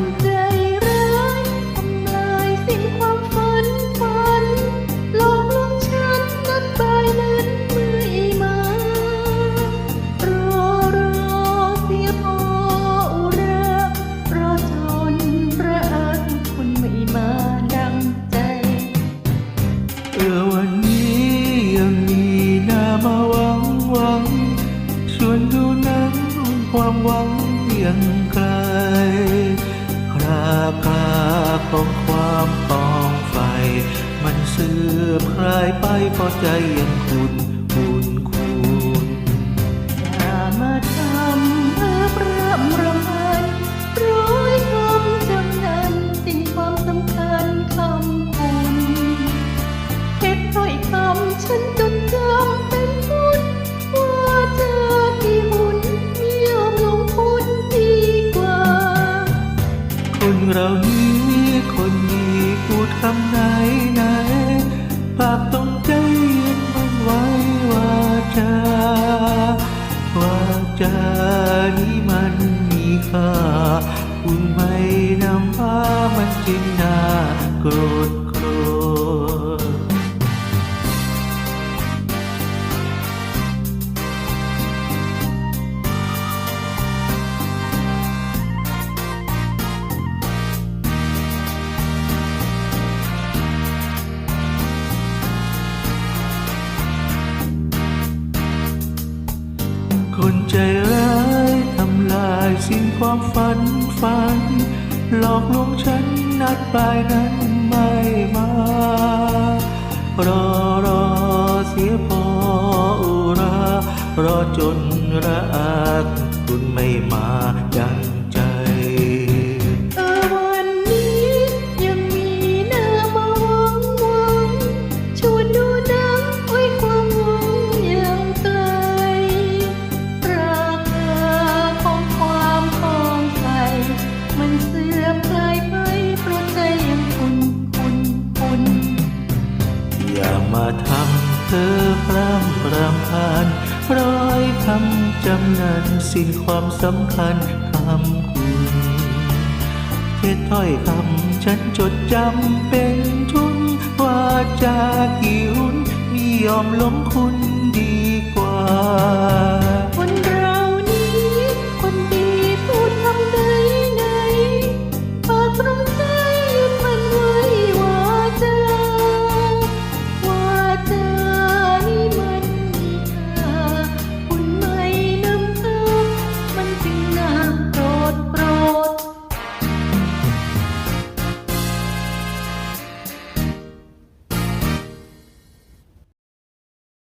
คนใจร้ายทำลายสิ้นความฝันหลอลวงฉันนั้ไปนั้นไม่มารอรอเสียพออุระรอจนพระอาทิตย์ไม่มาดังใจเออวันนี้ยังมีนามาหวังหวังชวนดูน้นความหวังเพีงไกลายไปเพราะใจยังคุณคุณคุณ จานี้มันมีค่า คุณไม่นำพามันจึงน่าโกรธโกรธ คนใจร้ายทำลายสิ้นความฝันฝัน หลอกลวงฉันนัดปลายนั้นไม่มา รอรอเสียพออุรารอจนระอาคุณไม่มา มาทำเธอพร่ำรำพานร้อยคำจำนั้นสิ้นความสำคัญคำคุณเทศถ้อยคำฉันจดจำเป็นทุนว่าจากกี่หุ่นนิยอมหลงคุณดีกว่า